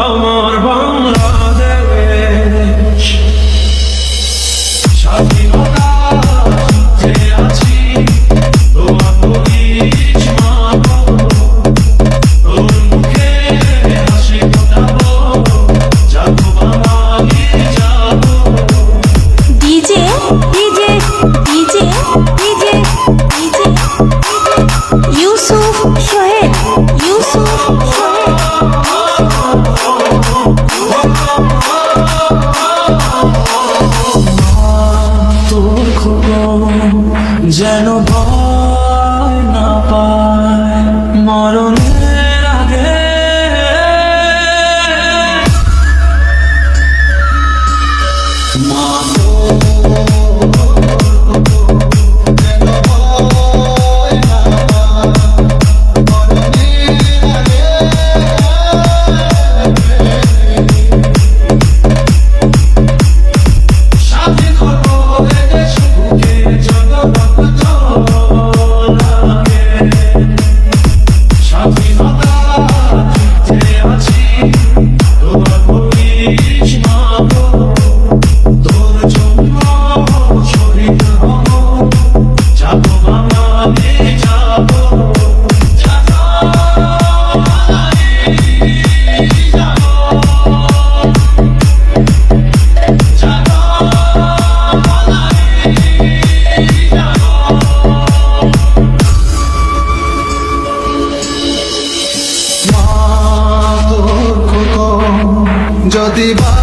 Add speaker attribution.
Speaker 1: Come on. যেন ভয়
Speaker 2: প্রতিবার